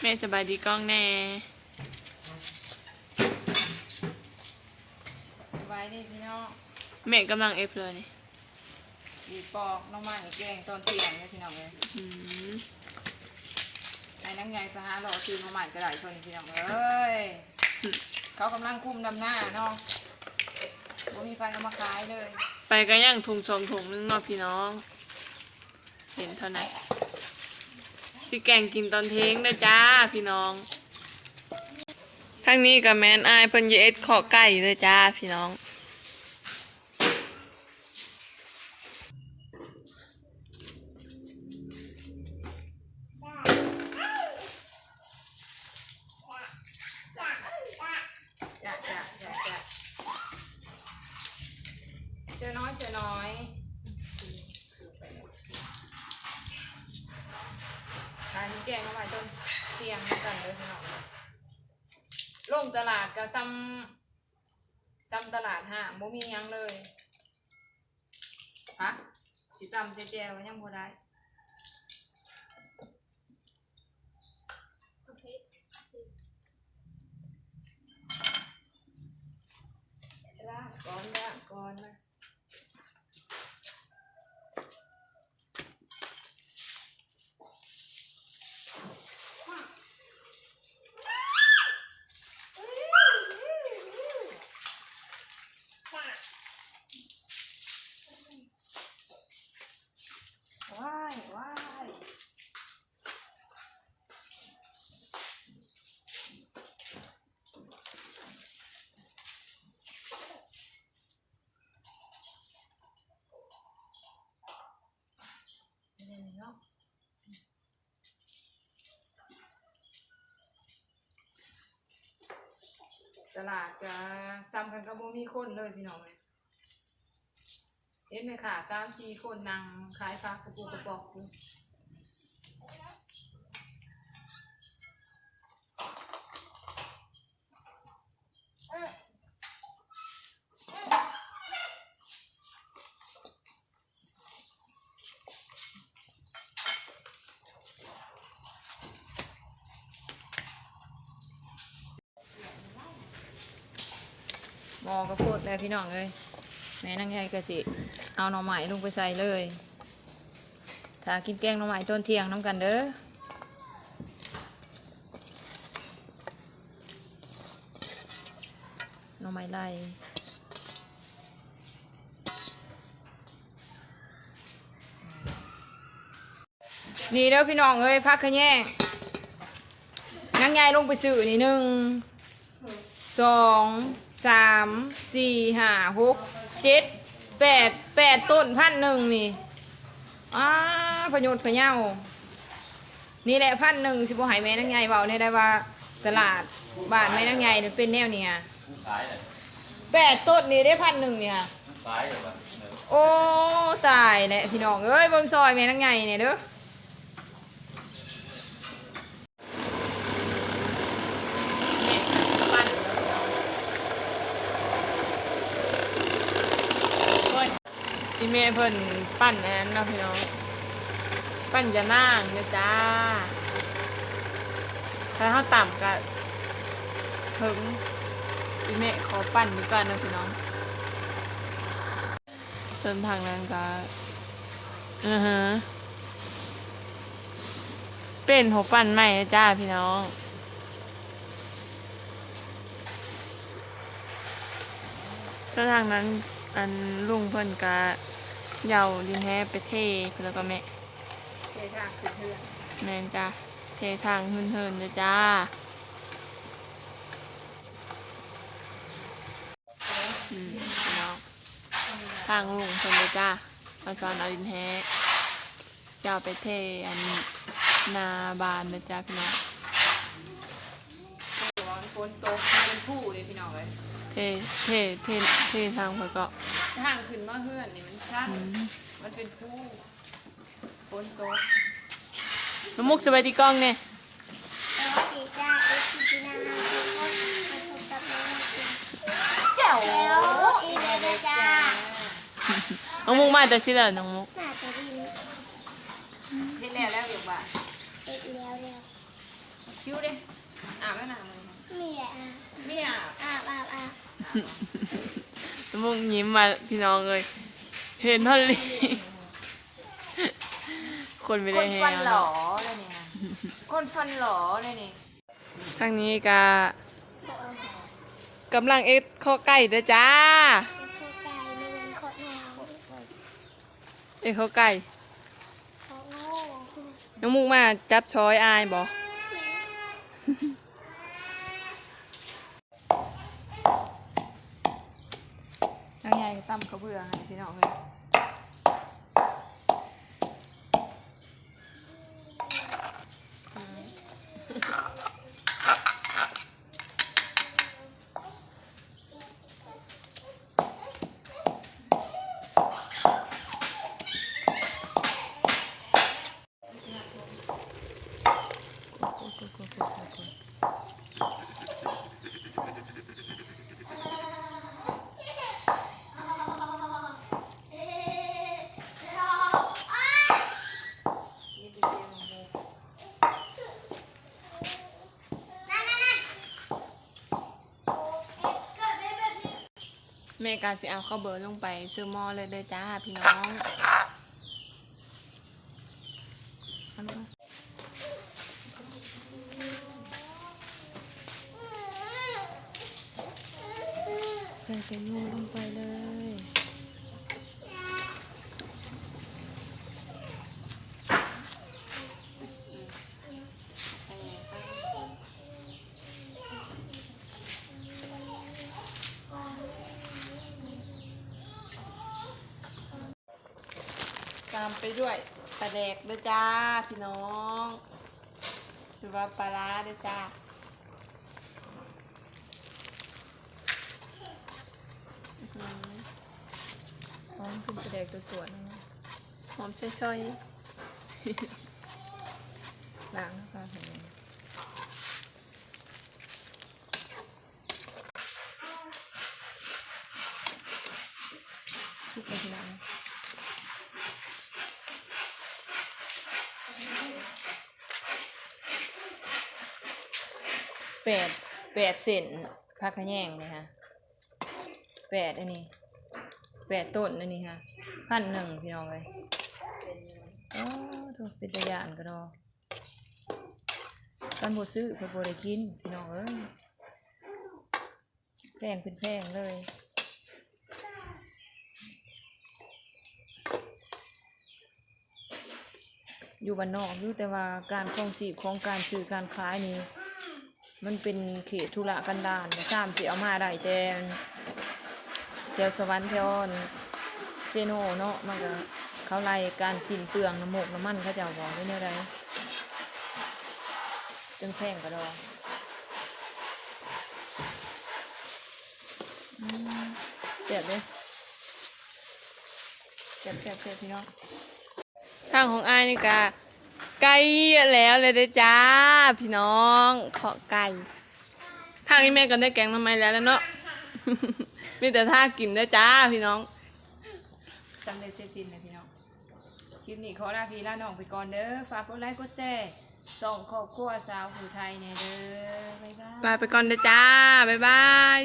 แม่สบายดีกล้องแน่สบายดีพี่น้องแม่กำลังเอฟเลยนี่สีปอกน้องมันแกงตอนเที่ยงเนี่ยพี่น้องเลยอืมไอ้นังไงไปหาหล่อซื้อน้องมันก็ได้คนพี่น้องเอ้ยเขากำลังคุมดำหน้าเนาะบ่มีไฟเอามาขายเลย ไปก็ย่างถุงสองถุงนึงเนาะพี่น้อง เห็นเท่านั้น สิแกงกินตอนเทงนะจ้าพี่น้องทั้งนี้กับแมนอายเพิ่นเยเอ็ดขอไก่เลยจ้าพี่น้องจะจะจะจะเชื่อน้อยเชื่อน้อย ทานแกงน้องมันต้นเที่ยงกันเลยพี่น้องลงตลาดก็ซ้ำซ้ำตลาดห้างบ่มีหยังเลยฮะสิตำเจแจวยังบ่ได้ร่างก่อนร่างก่อนมา ว้ายว้ายตลาดก็ซ้ำกันก็บ่มีคนเลยพี่น้องเลย เห็นไหมค่ะสามสี่คนนั่งขายฟักกระปุกกระปอกอยู่มอกระโพดแล้วพี่น้องเอ้ย แม่นางใหญ่ก็สิ เอาหน่อไม้ลงไปใส่เลยถ้ากินแกงหน่อไม้ต้นเที่ยงน้ำกันเด้อหน่อไม้ไล่นี่เด้อพี่น้องเอ้ยพักขะแยงนางใหญ่ลงไปซื้อนี่หนึ่งสองสามสี่ห้าหก เจ็ดแปดแปดต้นพันหนึ่งนี่อ้าพยุดพะเยานี่แหละพันหนึ่งสิบหายแม่นางไงเบาเนี่ยได้ว่าตลาดบ้านแม่นางไงเนี่ยเป็นแนวเนี่ยขายเลยแปดต้นนี่ได้พันหนึ่งเนี่ยขายเลยว่ะเออโอ้ตายแหละพี่น้องเอ้ยเบิ่งซอยแม่นางไงเนี่ยเด้อ โอ้ย อีเมลเพิ่นปั้นอันนั้นเนาะพี่น้อง ปั้นจะนั่งนะจ้าถ้าเขาต่ำก็เพิ่งอีเมลขอปั้นดีกว่านะพี่น้องเส่วนทางนั้นก็อือฮะเป็นหัวปั้นใหม่นะจ้าพี่น้องก็ทางนั้น อันลุงเพิ่นกะเหยาดินแฮไปเทแล้วก็แม่เจ๊ทางคือเพื่อนแม่นจ้าเททางหืนเฮินเลยจ้าอืมพี่น้องทางลุงเพิ่นเลยจ้าเอาซอนเอาดินแฮเจ้าไปเทอันนาบานเลยจ้าพี่น้องร้อนฝนตกเป็นผู้เลยพี่น้องเลย เทเทเทเททางเพิ่นก็ทางขึ้นมาเฮือนนี่มันชันมันเป็นผู้ฝนตกน้ำมุกสวัสดีกล้องเนี่ยสวัสดีจ้าเอฟซีจีนาฮาทุกคนมาพบกับน้องกินเจ้าแล้วอีเมลเลยจ้าน้องมุกมาแต่สิแล้วน้องมุกน่าจะดีเฮ็ดแล้วแล้วอยู่บ่าเสร็จแล้วแล้วคิ้วเด้อาบแล้วหนามือมีแหละม่อาบอาบอาบอาบ มุกยิ้มมาพี่น้องเลย เห็นท่อนลีคนไม่คได้นแฮฟันวหล่อเนาะเลยเนี่ยคนฟันหล่อเลยนี่ทางนี้ก็กำลังเอ็ดข้อไก่เด้อจ้าเป็นโคไก่มีเงินโคตรแนวเอ็ดข้อไก่โคตรโง่น้องมุกมาจับช้อยอายบอยั งไงตั้มเขาเบื่อให้พี่น้องเลย แม่กาสิเอาข้าวเบอร์ลงไปซื้อหม้อเลยเด้อจ้าพี่น้องใส่แตงโมลงไปเลย ตามไปด้วยปลาแดกด้วยจ้าพี่น้องหรือว่าปลาร้าด้วยจ้าหอมขึ้นปลาแดกตัวสวนหอมช่อยๆล้างนะคะเห็นไหมชุบไปทีหลัง แปดแปดเซนพักขะแยงเลยค่ะแปดอันนี้แปดต้นอันนี้ค่ะพันหนึ่งพี่น้องเลยโอ้ถูกเป็นตะยานก็ดอกันบซื้อเพื่อบ่ได้กิน พี่น้องเอ้ยแพงเป็นแพงเลย อยู่บ้านนอกอยู่แต่ว่าการครองชีของการซื้อการขายนี่มันเป็นเขตธุระกันดารสามสิเอามาได้แต่แถวสวรรค์แถวเซโนเนาะมันก็เขาไล่การสินเปลืองน้ำหมกน้ำมันเขาจะบอกได้เนี่ยไรจนแพงกระดองเสียบเลยเสียบเสียบเสียบพี่น้องางของอายนี่กะไก่แล้วเลยเด้อจ้า พี่น้องขอไก่ทางนี้แม่ก็ได้แกงทำไมแล้วแล้วเนาะมีแต่ท่ากินเด้อจ้าพี่น้องสำเร็จเสร็จสิ้นเลยพี่น้องคลิปนี้ขอลาพี่ลาน้องไปก่อนเด้อฝากกดไลค์กดแชร์ส่องครอบครัวสาวผู้ไทยเนี่ยเด้อบ๊ายบายลาไปก่อนเด้อจ้าบ๊ายบาย